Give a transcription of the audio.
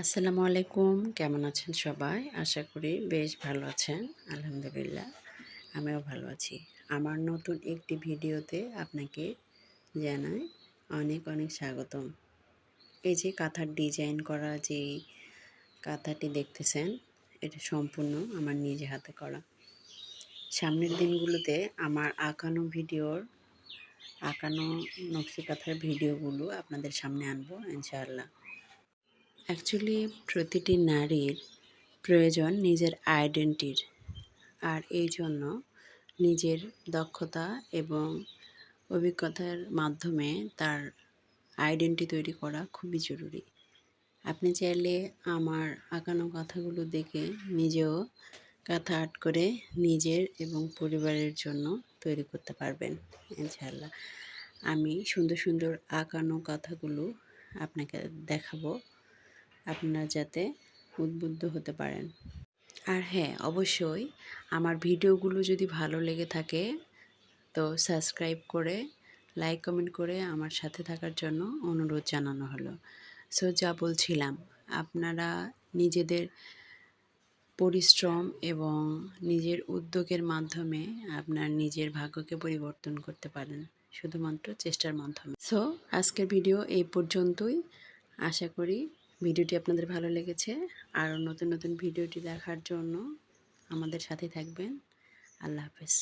আসসালামু আলাইকুম। কেমন আছেন সবাই? আশা করি বেশ ভালো আছেন। আলহামদুলিল্লাহ, আমিও ভালো আছি। আমার নতুন একটি ভিডিওতে আপনাকে জানাই অনেক অনেক স্বাগতম। এই যে কাঁথার ডিজাইন করা যে কাঁথাটি দেখতেছেন, এটা সম্পূর্ণ আমার নিজে হাতে করা। সামনের দিনগুলোতে আমার আঁকানো ভিডিওর, আঁকানো নকশি কাঁথার ভিডিওগুলো আপনাদের সামনে আনব, ইনশাআল্লাহ। অ্যাকচুয়ালি প্রতিটি নারীর প্রয়োজন নিজের আইডেন্টির আর এই জন্য নিজের দক্ষতা এবং অভিজ্ঞতার মাধ্যমে তার আইডেন্টি তৈরি করা খুবই জরুরি। আপনি চাইলে আমার আঁকানো কথাগুলো দেখে নিজেও কাঁথা আর্ট করে নিজের এবং পরিবারের জন্য তৈরি করতে পারবেন, ইনশাআল্লাহ। আমি সুন্দর সুন্দর আঁকানো কথাগুলো আপনাকে দেখাবো। আপনারা যাতে উদ্বুদ্ধ হতে পারেন। আর হ্যাঁ অবশ্যই আমার ভিডিওগুলো যদি ভালো লেগে থাকে, তো সাবস্ক্রাইব করে, লাইক, কমেন্ট করে আমার সাথে থাকার জন্য অনুরোধ জানানো হলো। সো, যা বলছিলাম, আপনারা নিজেদের পরিশ্রম এবং নিজের উদ্যোগের মাধ্যমে আপনার নিজের ভাগ্যকে পরিবর্তন করতে পারেন, শুধুমাত্র চেষ্টার মাধ্যমে। সো, আজকের ভিডিও এই পর্যন্তই। আশা করি ভিডিওটি আপনাদের ভালো লেগেছে আর নতুন নতুন ভিডিওটি দেখার জন্য আমাদের সাথে থাকবেন। আল্লাহ হাফেজ।